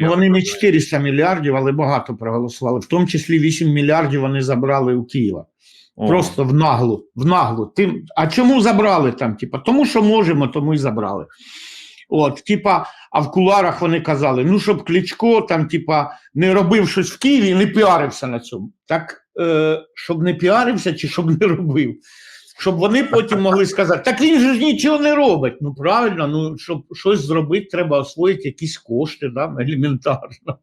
Ну, вони не 400 мільярдів, але багато проголосували. В тому числі 8 мільярдів вони забрали у Києва. О, Просто в наглу, в наглу. Тим, а чому забрали там? Типа, тому що можемо, тому і забрали. От, типа, а в куларах вони казали: ну, щоб Кличко там, типа, не робив щось в Києві і не піарився на цьому. Так, е, щоб не піарився чи щоб не робив. Щоб вони потім могли сказати, так він же ж нічого не робить. Ну правильно, ну щоб щось зробити, треба освоїти якісь кошти, да, елементарно.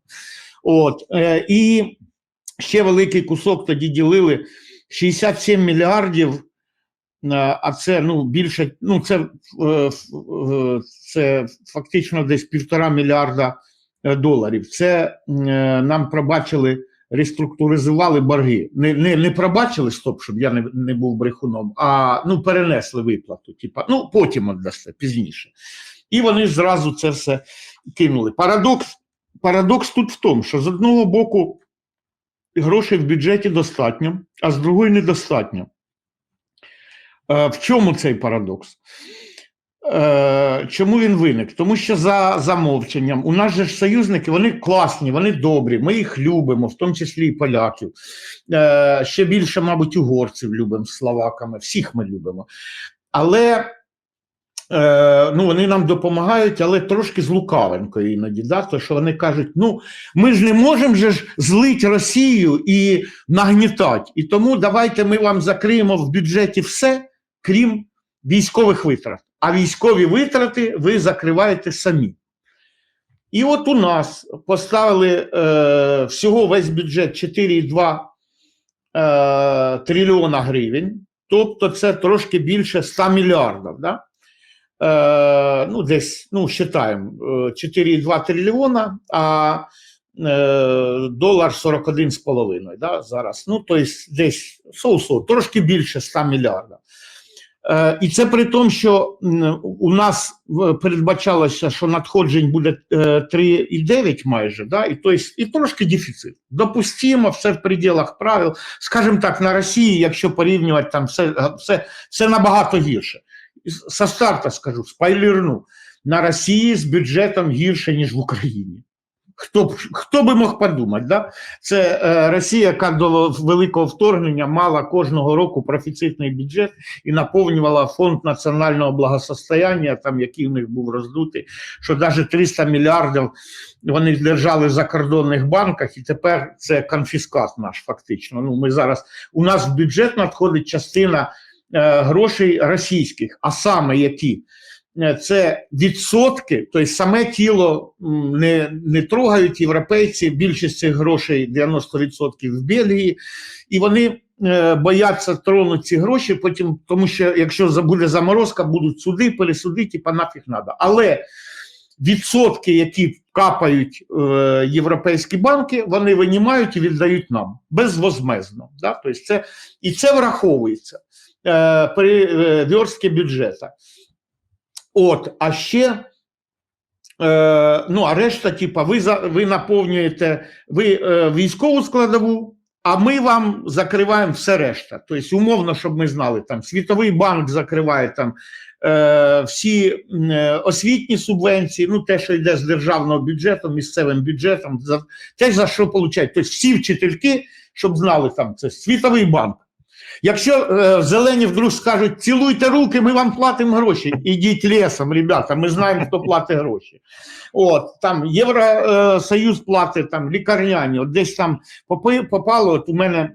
От, е, і ще великий кусок тоді ділили 67 мільярдів, е, а це ну, більше, ну це, е, е, це фактично десь півтора мільярда доларів. Це нам пробачили, реструктуризували борги. Не, не, не пробачили, стоп, щоб я не, не був брехуном, а ну, перенесли виплату. Типа, ну, потім віддасте, пізніше. І вони зразу це все кинули. Парадокс, парадокс тут в тому, що з одного боку грошей в бюджеті достатньо, а з другої недостатньо. Е, В чому цей парадокс? Е, Чому він виник? Тому що за замовченням у нас же ж союзники, вони класні, вони добрі, ми їх любимо, в тому числі і поляків. Е, Ще більше, мабуть, угорців любимо з словаками, всіх ми любимо. Але е, ну, вони нам допомагають, але трошки з лукавенькою іноді. Да? То, що вони кажуть, ну ми ж не можемо же ж злити Росію і нагнітати. І тому давайте ми вам закриємо в бюджеті все, крім військових витрат. А військові витрати ви закриваєте самі. І от у нас поставили е, всього весь бюджет 4,2 е, трильйона гривень, тобто це трошки більше 100 мільярдів. Да? Е, ну, десь, ну, считаємо, е, 4,2 трильйона, а е, долар 41,5 да, зараз. Ну, тобто десь соусо, трошки більше 100 мільярдів. Е, І це при тому, що у нас передбачалося, що надходжень буде е, 3,9 майже, да, і, тобто, і трошки дефіцит. Допустимо, все в пределах правил. Скажімо так, на Росії, якщо порівнювати там все, все, все набагато гірше. Со старта скажу, спойлерну, на Росії з бюджетом гірше, ніж в Україні. Хто, б- хто би мог подумати, да? Це е, Росія, яка до великого вторгнення мала кожного року профіцитний бюджет і наповнювала фонд національного благосостояння, там який в них був роздутий, що навіть 300 мільярдів вони держали в закордонних банках, і тепер це конфіскат наш фактично. Ну ми зараз у нас в бюджет надходить частина е, грошей російських, а саме які. Е, Це відсотки, тобто саме тіло не, не трогають європейці, більшість цих грошей 90% в Бельгії, і вони е, бояться тронути ці гроші, потім, тому що якщо буде заморозка, будуть суди, пересуди, типа нафіг треба. Але відсотки, які капають е, європейські банки, вони винімають і віддають нам безвозмезно. Да? Тобто це, і це враховується е, при верстці бюджету. От, а ще. Е, ну, а решта, типа, ви, за, ви наповнюєте ви, е, військову складову, а ми вам закриваємо все решта. Тобто, умовно, щоб ми знали, там Світовий банк закриває там е, всі освітні субвенції, ну те, що йде з державного бюджету, місцевим бюджетом, за те, за що получають. Тобто всі вчительки, щоб знали там, це Світовий банк. Якщо е, зелені вдруг скажуть, цілуйте руки, ми вам платимо гроші. Ідіть лісом, ребята, ми знаємо, хто платить гроші. От там Євросоюз платить там лікарняні. От десь там попало. От у мене е,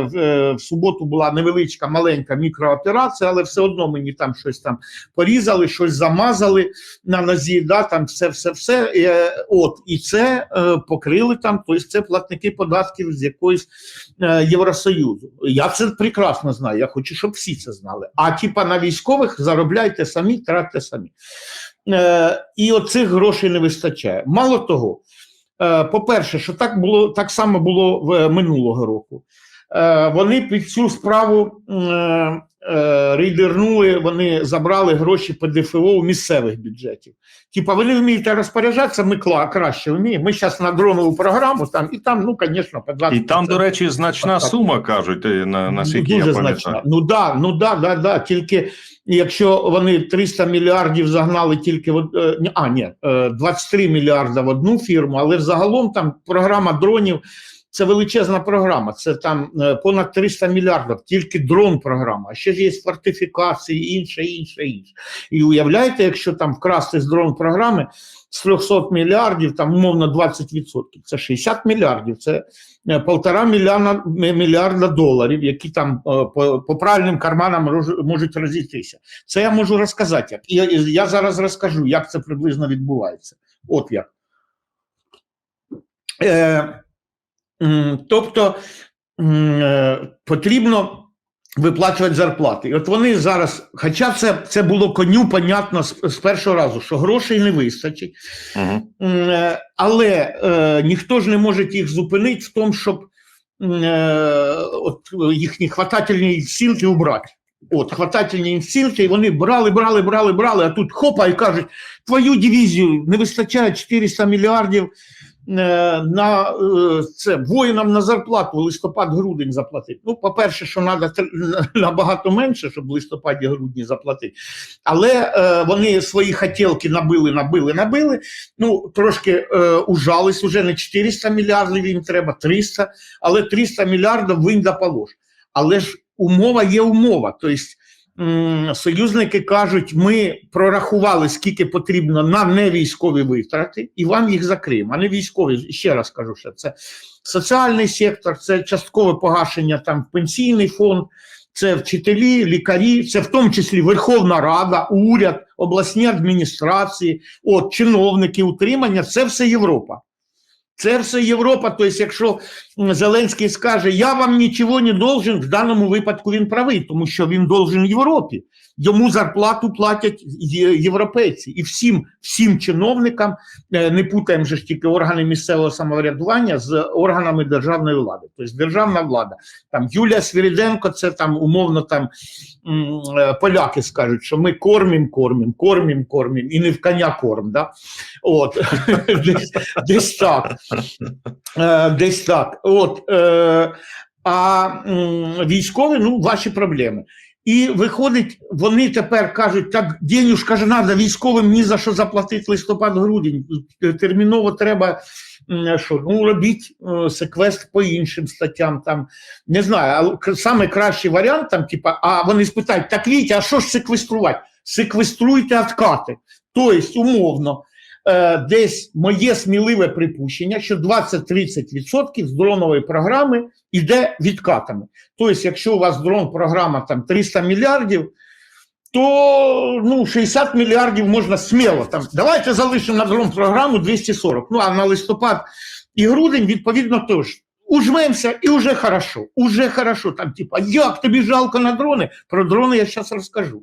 в, е, в суботу була невеличка маленька мікрооперація, але все одно мені там щось там порізали, щось замазали на нозі. Да, там все, все, все. Е, от і це покрили там. Тобто це платники податків з якоїсь Євросоюзу. Я це прекрасно знаю. Я хочу, щоб всі це знали. А типа на військових заробляйте самі, тратьте самі. Е, і оцих грошей не вистачає. Мало того, е, по-перше, що так було так само було в минулого року. Е, вони під цю справу е, е, рейдернули, вони забрали гроші по ДФО у місцевих бюджетів. Типа, ви не вмієте розпоряджатися, ми краще вміємо. Ми зараз на дронову програму там, і там, ну, звісно, по 20%. І там, до речі, значна сума кажуть, на, наскільки Ну, я дуже пам'ятаю. значна. Ну да, ну да, да, да. Тільки якщо вони 300 мільярдів загнали тільки в а ні, е, 23 мільярда в одну фірму, але взагалом там програма дронів. Це величезна програма, це там е, понад 300 мільярдів, тільки дрон-програма. А ще ж є фортифікації, інше, інше, інше. І уявляєте, якщо там вкрасти з дрон-програми з 300 мільярдів, там умовно 20%, це 60 мільярдів, це е, полтора мільярда, мільярда доларів, які там е, по, по правильним карманам можуть розійтися. Це я можу розказати. Як. І я, зараз розкажу, як це приблизно відбувається. От як. Е, тобто е, потрібно виплачувати зарплати. І от вони зараз, хоча це, це було коню, понятно, з, з першого разу, що грошей не вистачить. Е, Але е, ніхто ж не може їх зупинити в тому, щоб е, от, їхні хватательні сілки убрати. От, хватательні інстинкти, і вони брали, брали, брали, брали, а тут хопа і кажуть, твою дивізію не вистачає 400 мільярдів е, на е, це воїнам на зарплату листопад-грудень заплатити. Ну, по-перше, що треба набагато менше, щоб в листопаді-грудні заплатити. Але е, вони свої хотілки набили, набили, набили. Ну, трошки е, ужались, уже не 400 мільярдів їм треба, 300, але 300 мільярдів винь да полож. Але ж умова є умова. Тобто союзники кажуть, ми прорахували, скільки потрібно на невійськові витрати, і вам їх закриємо. А не військові, ще раз кажу, що це соціальний сектор, це часткове погашення там пенсійний фонд, це вчителі, лікарі, це в тому числі Верховна Рада, уряд, обласні адміністрації, от, чиновники, утримання, це все Європа. Це все Європа. Тобто, якщо Зеленський скаже, я вам нічого не должен, в даному випадку він правий, тому що він должен Європі. Йому зарплату платять європейці. І всім, всім чиновникам, е, не путаємо же ж тільки органи місцевого самоврядування з органами державної влади. Тобто державна влада. Там Юлія Свіріденко, це там умовно там е, поляки скажуть, що ми кормім, кормім, кормім, кормім, і не в коня корм. Да? От, десь, десь так. Е, Десь так. От, а військові, ну, ваші проблеми. І виходить, вони тепер кажуть, так денюжка ж треба військовим ні за що заплатити листопад-грудень. Терміново треба що, ну, робіть е, секвест по іншим статтям. Там, не знаю, але саме кращий варіант, там, типа, а вони спитають, так Вітя, а що ж секвеструвати? Секвеструйте откати. Тобто, умовно, е, десь моє сміливе припущення, що 20-30% з дронової програми йде відкатами. Тобто, якщо у вас дрон-програма там 300 мільярдів, то ну, 60 мільярдів можна сміло. Там, давайте залишимо на дрон-програму 240. Ну, а на листопад і грудень, відповідно, теж. Ужмемося і вже хорошо. Уже хорошо. Там, типа, як тобі жалко на дрони? Про дрони я зараз розкажу.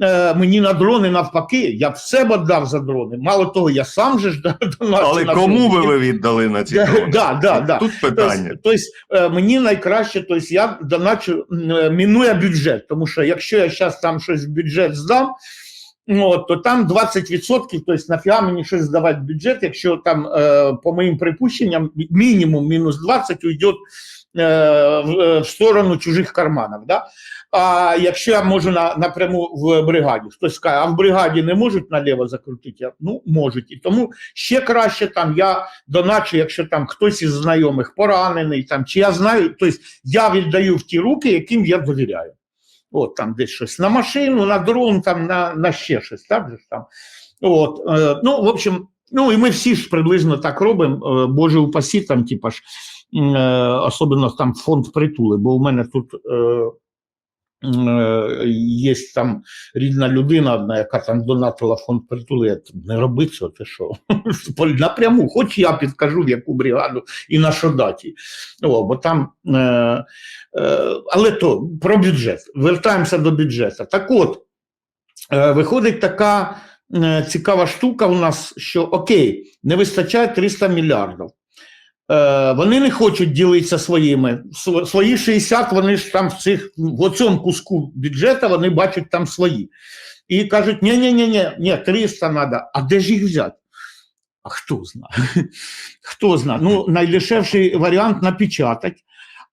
Е, мені на дрони навпаки, я б все б віддав за дрони. Мало того, я сам же ж донатив Але на кому би ви віддали на ці дрони? да, да, да. Тут питання. Тобто, тобто мені найкраще, тобто я доначу е, мінує бюджет, тому що якщо я зараз там щось в бюджет здам, ну, от, то там 20%, тобто нафіга мені щось здавати в бюджет, якщо там, е, по моїм припущенням, мінімум мінус 20 уйде е, в, е, сторону чужих карманів. Да? А якщо я можу на, напряму в бригаді, хтось скаже, а в бригаді не можуть наліво закрутити? Ну, можуть. І тому ще краще там я доначу, якщо там хтось із знайомих поранений, там, чи я знаю, тобто я віддаю в ті руки, яким я довіряю. От там десь щось на машину, на дрон, там, на, на ще щось. Так, же там. От, е, ну, в общем, ну і ми всі ж приблизно так робимо, е, Боже упасі, там, типа ж, е, особливо там фонд притули, бо у мене тут. Е, е, Є там рідна людина, одна, яка там донатила фонд притули, я не роби цього, ти що? Напряму, хоч я підкажу, в яку бригаду і на що даті. О, бо там, е, е, але то про бюджет. Вертаємося до бюджету. Так от, е, виходить така е, цікава штука у нас, що окей, не вистачає 300 мільярдів. Е, вони не хочуть ділитися своїми. Свої 60 вони ж там в цих в цьому куску бюджету вони бачать там свої. І кажуть: ні, ні, ні, ні, ні, 300 треба. А де ж їх взяти? А хто знає? Хто знає? Ну, найдешевший варіант напечатати.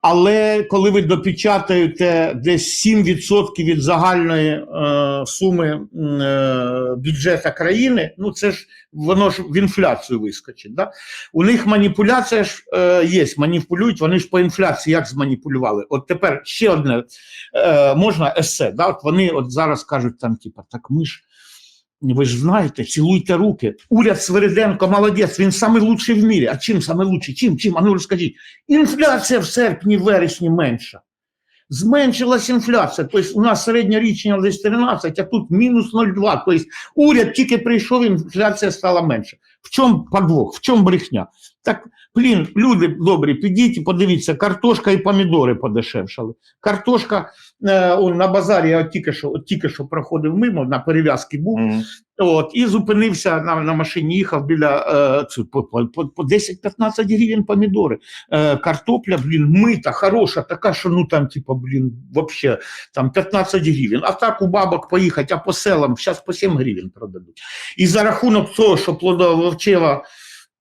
Але коли ви допечатаєте десь 7% від загальної е, суми е, бюджету країни, ну це ж воно ж в інфляцію вискочить. Да? У них маніпуляція ж е, є, маніпулюють, вони ж по інфляції як зманіпулювали. От тепер ще одне е, можна есе. Да? От вони от зараз кажуть там, типа, так ми ж. Ви ж знаєте, цілуйте руки. Уряд Свириденко молодець, він самий лучший в мірі. А чим саме лучший? Чим? Чим? А ну розкажіть. Інфляція в серпні, вересні менша. Зменшилась інфляція. Тобто у нас середньорічня десь 13, а тут мінус 0,2. Тобто уряд тільки прийшов, інфляція стала менша. В чому подвох? В чому брехня? Так, блін, люди добрі, підіть і подивіться, картошка і помідори подешевшали. Картошка е, он, на базарі, я от тільки що, от тільки що проходив мимо, на перев'язки був. Мгм. От, і зупинився на, на машині, їхав біля е, цю, по, по, по- по 10-15 гривень помідори. Е, картопля, блін, мита, хороша, така, що ну там, типа, блін, вообще там 15 гривень. А так у бабок поїхати, а по селам зараз по 7 гривень продадуть. І за рахунок того, що плодово-овочева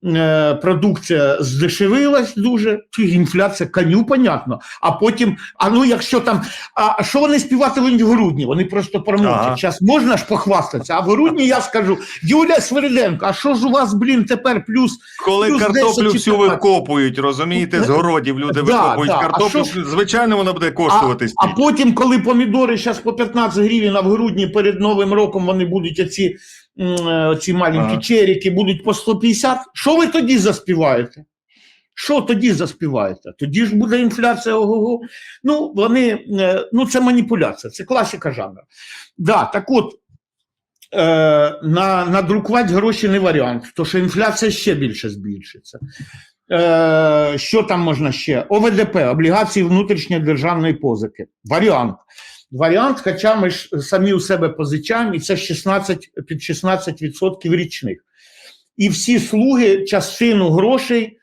е, продукція здешевилась дуже, чи інфляція коню, понятно. А потім, а ну якщо там, а що вони співатимуть в грудні? Вони просто промовчать. Ага. Зараз можна ж похвастатися, а в грудні я скажу, Юлія Свириденко, а що ж у вас, блін, тепер плюс Коли Плюс картоплю 10 чи всю викопують, розумієте, з городів люди Да, викопують да. Картоплю, що звичайно, вона буде коштувати А стільки. потім, коли помідори зараз по 15 гривень, а в грудні перед Новим роком вони будуть оці, е, оці маленькі Ага. черіки, будуть по 150, що ви тоді заспіваєте? Що тоді заспіваєте? Тоді ж буде інфляція ого-го. Ну, вони, е, ну це маніпуляція, це класика жанру. Да, так от, е, на, надрукувати гроші не варіант, тому що інфляція ще більше збільшиться. Е, що там можна ще? ОВДП, облігації внутрішньої державної позики. Варіант. Варіант, хоча ми ж самі у себе позичаємо, і це 16, під 16% річних. І всі слуги частину грошей,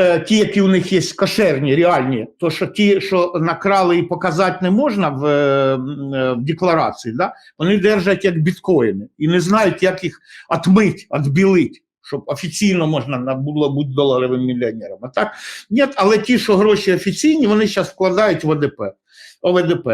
е, ті, які у них є кошерні, реальні, то що ті, що накрали і показати не можна в, е, е, в декларації, да? вони держать як біткоїни і не знають, як їх отмить, відбілить, щоб офіційно можна на- було бути доларовим мільйонером. А так, ні, але ті, що гроші офіційні, вони зараз вкладають в ОДП. ОВДП.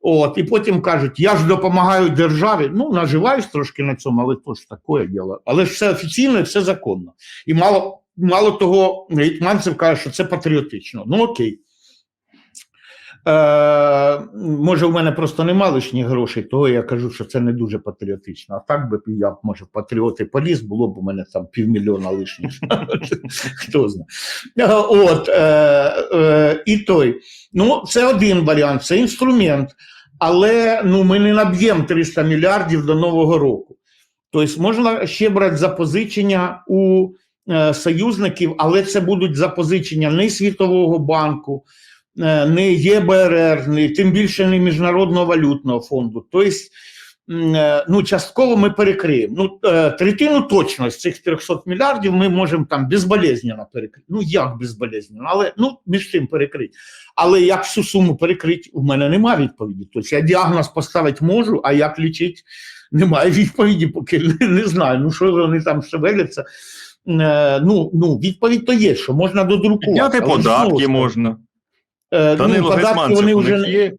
От, і потім кажуть, я ж допомагаю державі. Ну, наживаюсь трошки на цьому, але то ж таке діло. Але ж все офіційно і все законно. І мало, мало того, Гетьманцев каже, що це патріотично. Ну окей. Е, може, в мене просто нема лишніх грошей, того я кажу, що це не дуже патріотично. А так би я може, патріоти поліз, було б у мене там півмільйона лишніх. Хто знає. От, е, е, і той. Ну, це один варіант, це інструмент. Але ну, ми не наб'ємо 300 мільярдів до Нового року. Тобто можна ще брати запозичення у е, союзників, але це будуть запозичення не Світового банку, не ЄБРР, не, тим більше не Міжнародного валютного фонду. Тобто, е, ну, частково ми перекриємо. Ну, е, третину точно з цих 300 мільярдів ми можемо там безболезненно перекрити. Ну, як безболезненно, але ну, між тим перекрити. Але як всю суму перекрити, у мене немає відповіді. Тобто я діагноз поставити можу, а як лічити, немає відповіді, поки не, не знаю. Ну що вони там шевеляться. Е, ну, ну, відповідь то є, що можна додрукувати. Підняти податки можна. Е, Данило ну, податки Гетманцев, вони вже є?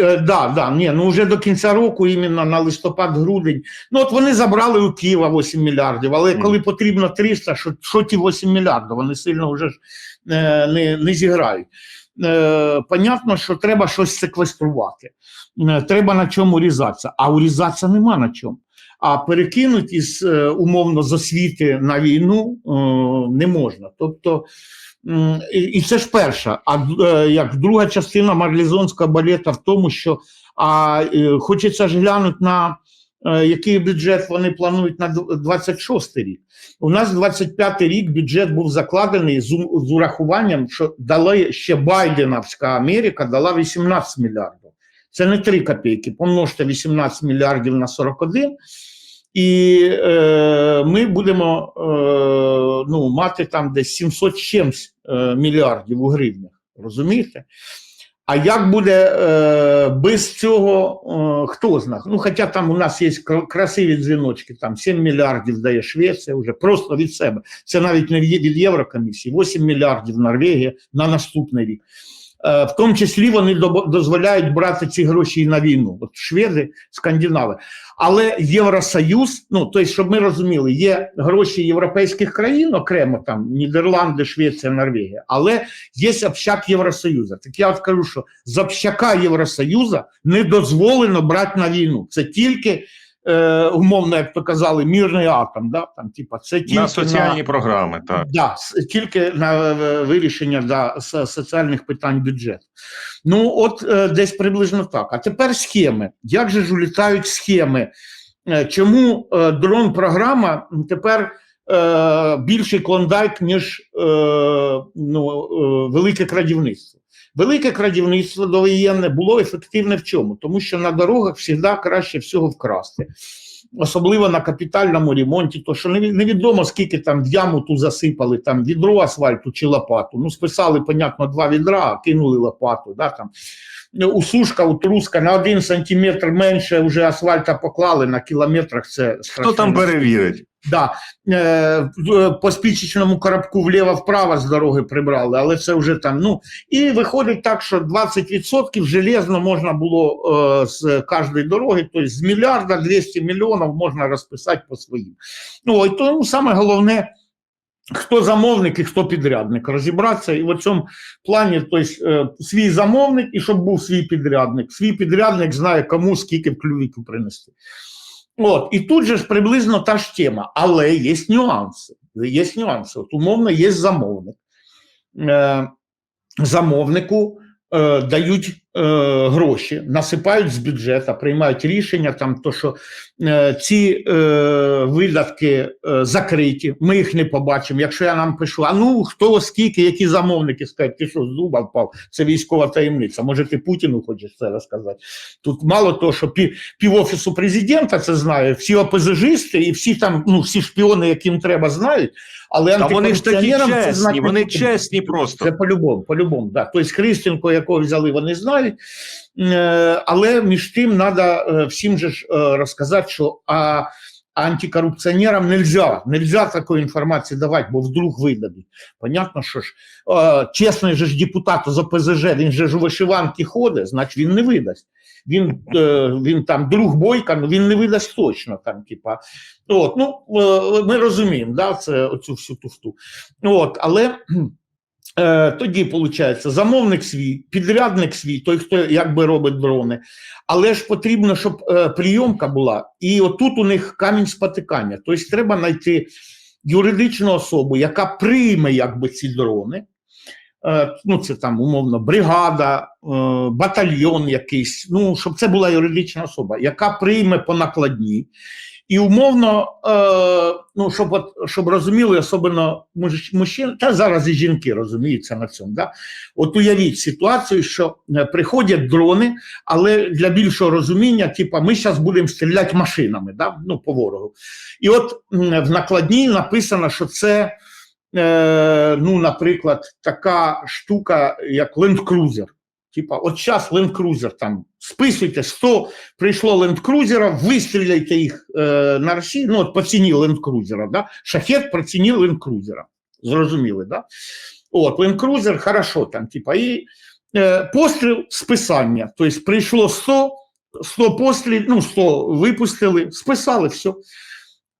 Е, Да, да, ні, ну вже до кінця року, іменно на листопад-грудень. Ну от вони забрали у Києва 8 мільярдів, але Мгм. коли потрібно 300, що, що ті 8 мільярдів, вони сильно вже ж е, не, не зіграють. Е, понятно, що треба щось секвеструвати, е, треба на чому різатися, а урізатися нема на чому. А перекинуть із е, умовно з освіти на війну е, не можна. Тобто, і, це ж перша. А е, як друга частина марлізонського балета в тому, що а, е, хочеться ж глянути на е, який бюджет вони планують на 26 рік. У нас 25 рік бюджет був закладений з, з урахуванням, що дали ще Байденовська Америка дала 18 мільярдів. Це не 3 копійки. Помножте 18 мільярдів на 41, І е, ми будемо е, ну, мати там десь 700 з чимсь е, мільярдів у гривнях. Розумієте? А як буде е, без цього, е, хто знає? Ну, хоча там у нас є кра- красиві дзвіночки, там 7 мільярдів дає Швеція вже просто від себе. Це навіть не від Єврокомісії, 8 мільярдів Норвегія на наступний рік. Е, в тому числі вони дозволяють брати ці гроші на війну. От шведи, скандинави. Але Євросоюз, ну тобто, щоб ми розуміли, є гроші європейських країн, окремо там Нідерланди, Швеція, Норвегія, але є общак Євросоюзу. Так я от кажу, що з общака Євросоюзу не дозволено брати на війну. Це тільки е, умовно, як то казали, мірний атом. Да? Там, типа, це тільки На соціальні програми, так. Да, тільки на е, вирішення да, соціальних питань бюджету. Ну, от е, десь приблизно так. А тепер схеми. Як же ж улітають схеми? Е, Чому е, дрон-програма тепер е, більший клондайк, ніж е, ну, е, велике крадівництво? Велике крадівництво довоєнне було ефективне в чому? Тому що на дорогах завжди краще всього вкрасти особливо на капітальному ремонті, то що неві- невідомо скільки там в яму ту засипали, там відро асфальту чи лопату. Ну, списали, понятно, два відра, а кинули лопату. Да, там. Ну, Усушка, утруска на один сантиметр менше вже асфальта поклали, на кілометрах це Хто там перевірить? Да. Е, по спічечному коробку вліво-вправо з дороги прибрали, але це вже там. Ну, і виходить так, що 20% железно можна було е, з кожної дороги, тобто з мільярда 200 мільйонів можна розписати по своїм. Ну, і тому саме головне, хто замовник і хто підрядник, розібратися і в цьому плані, тобто, е, свій замовник і щоб був свій підрядник. Свій підрядник знає, кому скільки в клювіку принести. От, і тут же ж приблизно та ж тема, але є нюанси. Є нюанси. От, умовно, є замовник. Е, замовнику е, дають гроші, насипають з бюджету, приймають рішення, там, то, що е, ці е, видатки е, закриті, ми їх не побачимо. Якщо я нам пишу, а ну хто скільки, які замовники скажуть, ти що з дуба впав, це військова таємниця. Може, ти Путіну хочеш це розказати? Тут мало того, що пів, півофісу президента це знає, всі ОПЗЖисти і всі там, ну всі шпіони, яким треба, знають, але А вони ж такі антикорупціонерам це чесні, вони чесні просто. Це по-любому, по-любому. Да. Тобто Христинко, якого взяли, вони знають. Е, Але між тим треба всім же ж е, розказати, що а, антикорупціонерам нельзя, нельзя такої інформації давати, бо вдруг видадуть. Понятно, що ж е, чесний же ж депутат з ОПЗЖ, він же ж у вишиванки ходить, значить він не видасть. Він, він там друг бойка, ну він не видасть точно там, типа. От, ну, ми розуміємо, да, це оцю всю туфту. От, але тоді, виходить, замовник свій, підрядник свій, той, хто якби робить дрони. Але ж потрібно, щоб е, прийомка була. І отут у них камінь спотикання. Тобто треба знайти юридичну особу, яка прийме якби ці дрони. Е, ну, це там умовно бригада, е, батальйон якийсь, ну, щоб це була юридична особа, яка прийме по накладні. І умовно, е, ну, щоб, от, щоб розуміли, особливо мужчин, та зараз і жінки розуміються на цьому. Да? От уявіть ситуацію, що е, приходять дрони, але для більшого розуміння, типа, ми зараз будемо стріляти машинами, да? ну, по ворогу. І от в накладній написано, що це, е, ну, наприклад, така штука, як Cruiser. Типа, от Land Cruiser там списуйте 100, прийшло Cruiser, вистріляйте їх е, на Росію, ну от по ціні Cruiser, да? шахет по ціні Cruiser. Зрозуміли, да? От, Cruiser, хорошо там, типа, і е, постріл списання. Тобто прийшло 100, 100 пострілів, ну 100 випустили, списали все.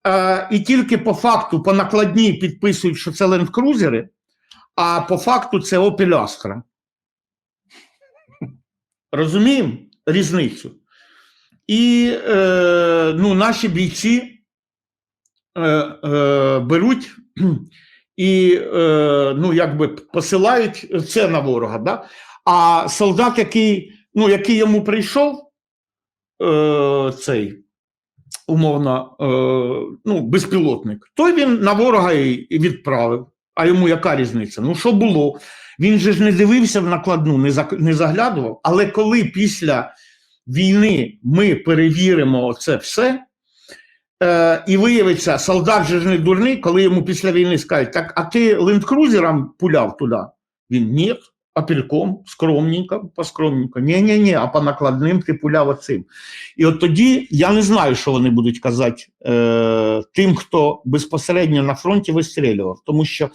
Е, і тільки по факту, по накладній підписують, що це Cruiser, а по факту це Opel Astra. Розуміємо різницю? І е, ну, наші бійці е, е, беруть і е, ну, якби посилають це на ворога. Да? А солдат, який, ну, який йому прийшов, е, цей умовно, е, ну, безпілотник, той він на ворога і, відправив. А йому яка різниця? Ну, що було? Він же ж не дивився в накладну, не, заглядував. Але коли після війни ми перевіримо це все, Е, і виявиться, солдат же ж не дурний, коли йому після війни скажуть, так, а ти лендкрузером пуляв туди? Він ні, апельком, скромненько, поскромненько. Ні, ні, ні, а по накладним ти пуляв оцим. І от тоді я не знаю, що вони будуть казати е, тим, хто безпосередньо на фронті вистрілював, тому що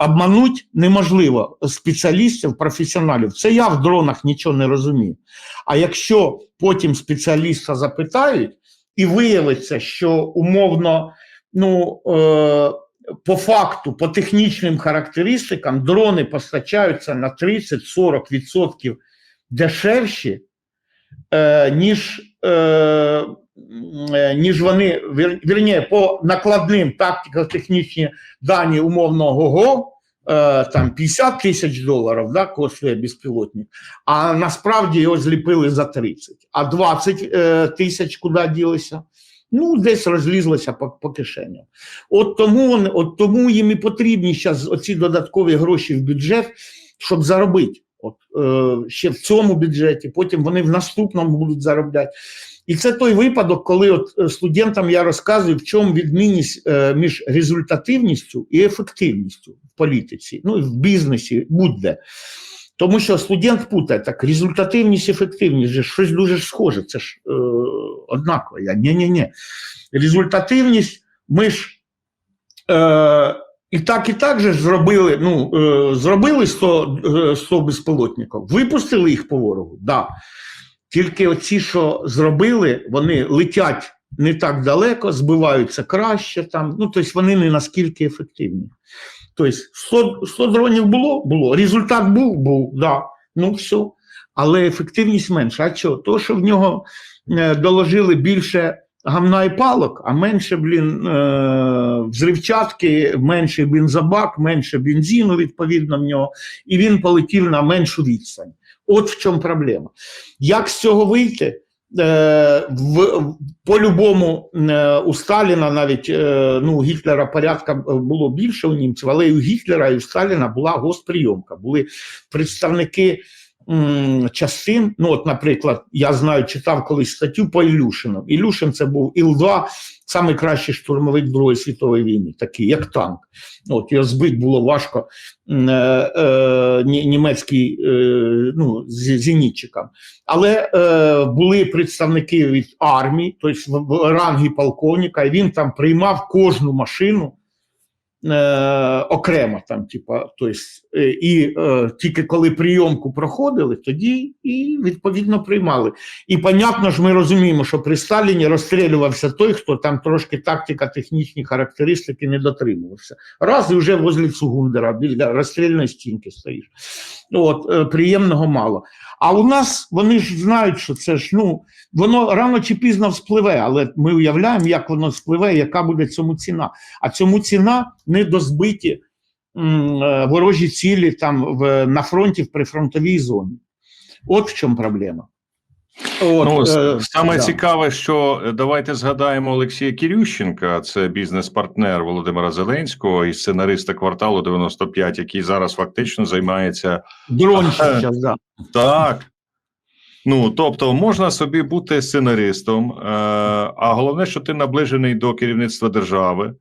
обмануть неможливо спеціалістів, професіоналів. Це я в дронах нічого не розумію. А якщо потім спеціаліста запитають, і виявиться, що умовно, ну е, по факту, по технічним характеристикам, дрони постачаються на 30-40% дешевші, е, ніж, е, ніж вони, вір, вірніше, по накладним тактико-технічні дані умовного ГО, е, там 50 тисяч доларів да, коштує безпілотник, а насправді його зліпили за 30. А 20 е, тисяч куди ділися? Ну, десь розлізлося по, по кишеням. От тому, от тому їм і потрібні зараз оці додаткові гроші в бюджет, щоб заробити. От, е, ще в цьому бюджеті, потім вони в наступному будуть заробляти. І це той випадок, коли от е, студентам я розказую, в чому відмінність е, між результативністю і ефективністю в політиці, ну і в бізнесі, будь-де. Тому що студент путає так, результативність, ефективність же щось дуже схоже, це ж е, однаково. Ні-ні-ні. Результативність ми ж е, і так, і так же зробили, ну, е, зробили 100, е, 100 безпілотників, випустили їх по ворогу, да. Тільки оці, що зробили, вони летять не так далеко, збиваються краще там, ну, тобто вони не наскільки ефективні. Тобто 100, 100 дронів було? Було. Результат був? Був, да. Ну все. Але ефективність менша. А чого? То, що в нього е, доложили більше гамна і палок, а менше, блін, е, взривчатки, менше бензобак, менше бензину, відповідно, в нього, і він полетів на меншу відстань. От в чому проблема. Як з цього вийти? Е, по-любому е, у Сталіна навіть ну, у Гітлера порядка було більше у німців, але і у Гітлера, і у Сталіна була госприйомка. Були представники частин. Ну, от, наприклад, я знаю, читав колись статтю по Ілюшину. Ілюшин це був Іл-2, найкращий штурмовик Другої світової війни, такий, як танк. От, його збити було важко е, е, німецький е, ну, зенітчикам. Але е, були представники від армії, тобто в рангі полковника, і він там приймав кожну машину е, окремо. Там, типа, тобто, е, і е, тільки коли прийомку проходили, тоді і відповідно приймали. І понятно ж, ми розуміємо, що при Сталіні розстрілювався той, хто там трошки тактика, технічні характеристики не дотримувався. Раз і вже возле Цугундера біля розстрільної стінки стоїш. От, е, приємного мало. А у нас вони ж знають, що це ж ну воно рано чи пізно вспливе, але ми уявляємо, як воно вспливе, яка буде цьому ціна. А цьому ціна не до збиті м, е, ворожі цілі там в, на фронті в прифронтовій зоні. От в чому проблема. От, Ну, е, саме да. цікаве, що е, давайте згадаємо Олексія Кірющенка, це бізнес-партнер Володимира Зеленського і сценариста кварталу 95, який зараз фактично займається Дрончик Е, да. так. Ну, тобто, можна собі бути сценаристом, е, а головне, що ти наближений до керівництва держави,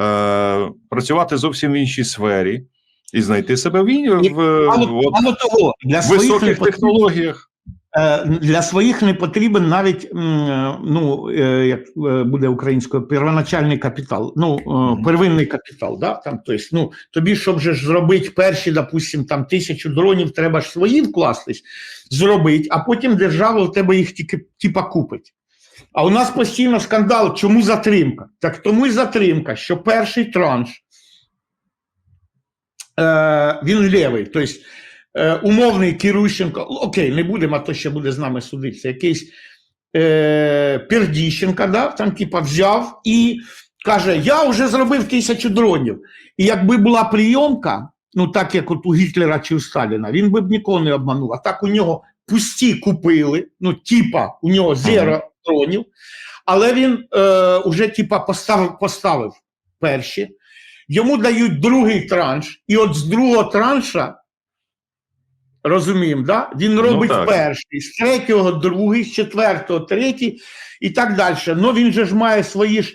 е, працювати зовсім в іншій сфері і знайти себе в, в, Мало, от, мало того, для своїх високих технологіях. Е, Для своїх не потрібен навіть ну, е, як е, буде українською, первоначальний капітал, ну, первинний капітал. Да? Там, тобто, ну, тобі, щоб же ж зробити перші, допустим, там, тисячу дронів, треба ж свої вкластись, зробити, а потім держава в тебе їх тільки типа купить. А у нас постійно скандал, чому затримка? Так тому й затримка, що перший транш, е, він лівий. Тобто, е, умовний Кірущенко, окей, не будемо, а то ще буде з нами судитися, якийсь е, Пердіщенко, да, там, типа, взяв і каже: Я вже зробив тисячу дронів. І якби була прийомка, ну так як от у Гітлера чи у Сталіна, він би б нікого не обманув. А так у нього пусті купили, ну, типа, у нього зеро дронів, але він е, уже типа поставив, поставив перші. Йому дають другий транш, і от з другого транша, розуміємо, да? він робить так. перший, з третього другий, з четвертого третій і так далі. Ну він же ж має свої ж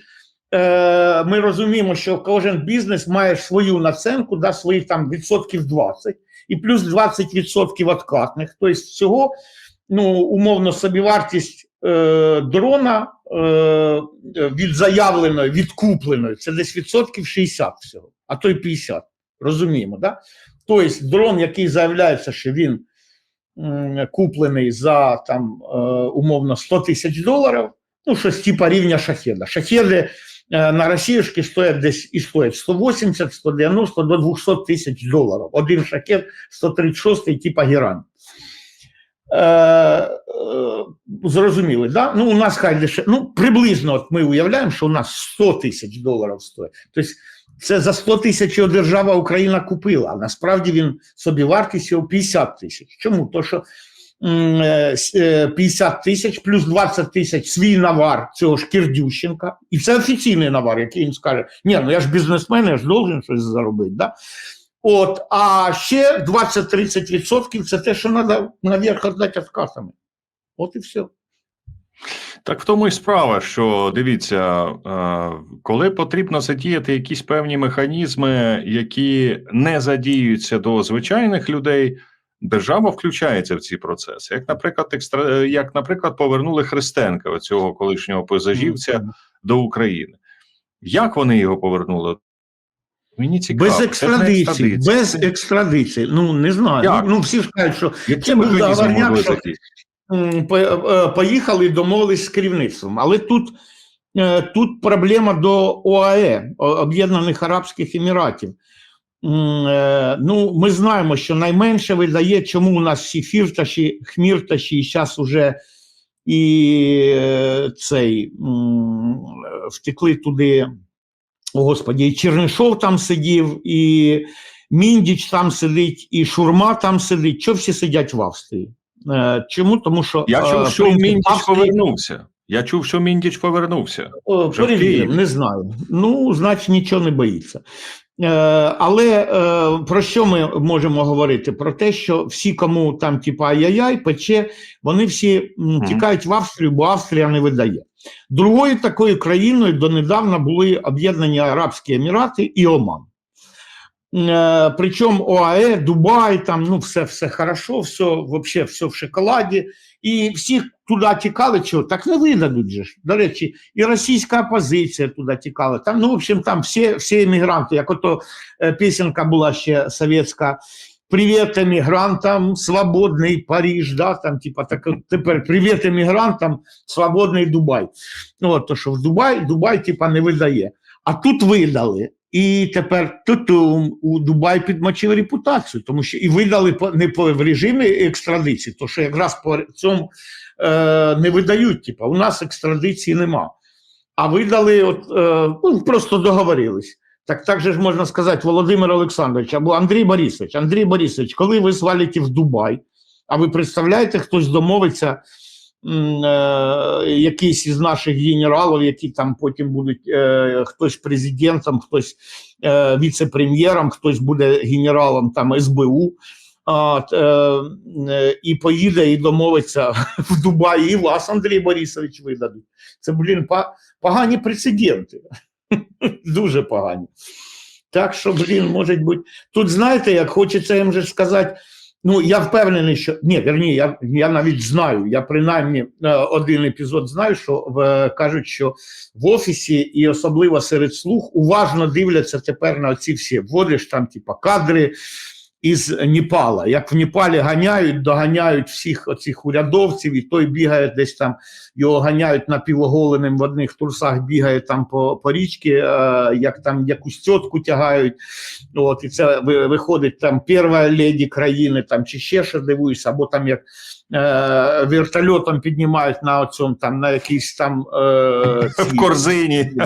е, ми розуміємо, що кожен бізнес має свою наценку, да, свої там відсотків 20, і плюс 20% откатних. Тобто всього, ну, умовно, собівартість е, дрона е, від заявленої, від купленої, це десь відсотків 60 всього, а то й 50. Розуміємо, да? Тобто дрон, який заявляється, що він куплений за там е, умовно 100 тисяч доларів, ну щось типа рівня шахеда. Шахеди на російські стоять десь і стоять 180, 190 до 200 тисяч доларів. Один шахет 136, типа герань. Е, е, зрозуміли, да? Ну, у нас хай дешев... ну, приблизно от ми уявляємо, що у нас 100 тисяч доларів стоїть. Тобто це за 100 тисяч його держава Україна купила, а насправді він собі вартість його 50 тисяч. Чому? То що м, е, с- 50 тисяч плюс 20 тисяч свій навар цього ж Кирдющенка. І це офіційний навар, який він скаже: ні, ну я ж бізнесмен, я ж должен щось заробити. Да? От, а ще 20-30% це те, що треба наверх віддати відкатами. От і все. Так в тому і справа, що дивіться, е, коли потрібно задіяти якісь певні механізми, які не задіюються до звичайних людей, держава включається в ці процеси. Як, наприклад, екстра, е, як, наприклад, повернули Христенка, оцього колишнього пейзажівця, до України. Як вони його повернули? Мені цікаво. Без екстрадиції, без екстрадиції. Ну не знаю. Як? Ну, всі ж кажуть, що це був договорняк, що- поїхали і домовились з керівництвом. Але тут, е, тут проблема до ОАЕ, Об'єднаних Арабських Еміратів. Е, Ну, ми знаємо, що найменше видає, чому у нас всі фірташі, хмірташі, і зараз уже і е, цей втекли туди. О, Господі, і Чернишов там сидів, і Міндіч там сидить, і Шурма там сидить. Чого всі сидять в Австрії? Е, Чому? Тому що Я е, чув, що принцип Міндіч Австрії- повернувся. Я чув, що Міндіч повернувся. О, Вже в перевіримо, не знаю. Ну, значить, нічого не боїться. Е, але е, про що ми можемо говорити? Про те, що всі, кому там, типа ай-яй-яй, пече, вони всі м, тікають в Австрію, бо Австрія не видає. Другою такою країною донедавна були Об'єднані Арабські Емірати і Оман. Е, причому ОАЕ, Дубай, там ну все, все хорошо, все, вообще все в шоколаді. І всі туди тікали, чого? Так не видадуть же. До речі, і російська опозиція туди тікала. Там, ну, в общем, там всі, всі емігранти, як ото е, пісенька була ще совєтська. Привіт емігрантам, свободний Париж, да, там, типа, так, тепер привіт емігрантам, свободний Дубай. Ну, от, то, що в Дубай, Дубай, типа, не видає. А тут видали. І тепер тутум у Дубай підмочив репутацію, тому що і видали не по в режимі екстрадиції, то що якраз по цьому е, не видають. Типа, у нас екстрадиції нема. А видали, от, е, ну, просто договорились. Так так же ж можна сказати, Володимир Олександрович або Андрій Борисович. Андрій Борисович, коли ви свалите в Дубай, а ви представляєте, хтось домовиться, якийсь із наших генералів, які там потім будуть е, хтось президентом, хтось е, віце-прем'єром, хтось буде генералом там СБУ. А, е, е, і поїде і домовиться в Дубаї, і вас, Андрій Борисович, видадуть. Це, блін, погані прецеденти. Дуже погані. Так що, блін, може бути. Тут знаєте, як хочеться їм же сказати. Ну, я впевнений, що ні, верні, я, я навіть знаю. Я принаймні е, один епізод знаю, що в, кажуть, що в офісі і особливо серед слух уважно дивляться тепер на ці всі. Вводиш там, типа, кадри із Непала. Як в Ніпалі ганяють, доганяють всіх оцих урядовців, і той бігає десь там, його ганяють напівоголеним в одних трусах, бігає там по, по річці, е, як там якусь цьотку тягають. От, і це ви- виходить там перша леді країни, там чи ще що дивуюся, або там як е, вертольотом піднімають на цьому там на якийсь там е, В корзині.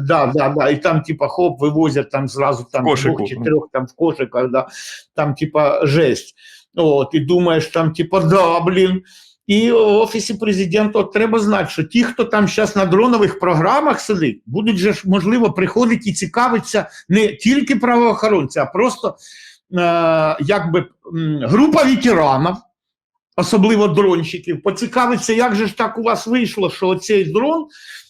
Да, да, да. І там, типа, хоп, вивозять там зразу там двох чи трьох там в кошиках, да. там, типа, жесть. От, і думаєш, там, типа, да, блін. І в офісі президента от треба знати, що ті, хто там зараз на дронових програмах сидить, будуть же ж, можливо, приходити і цікавитися не тільки правоохоронці, а просто е, якби група ветеранів, особливо дронщиків, поцікавиться, як же ж так у вас вийшло, що оцей дрон,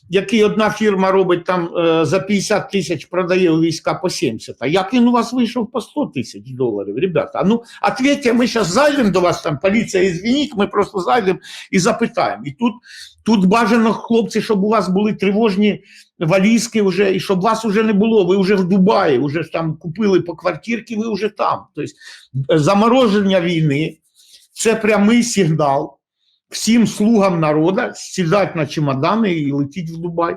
який одна фірма робить там е, за 50 тисяч, продає у війська по 70, а як він у вас вийшов по 100 тисяч доларів? Ребята, ну ответьте, ми зараз зайдемо до вас, там поліція, ізвініть, ми просто зайдемо і запитаємо. І тут, тут бажано, хлопці, щоб у вас були тривожні валізки вже, і щоб вас вже не було, ви вже в Дубаї, вже там купили по квартирці, ви вже там. Тобто е, замороження війни це прямий сигнал всім слугам народу сідати на чемодани і летіть в Дубай.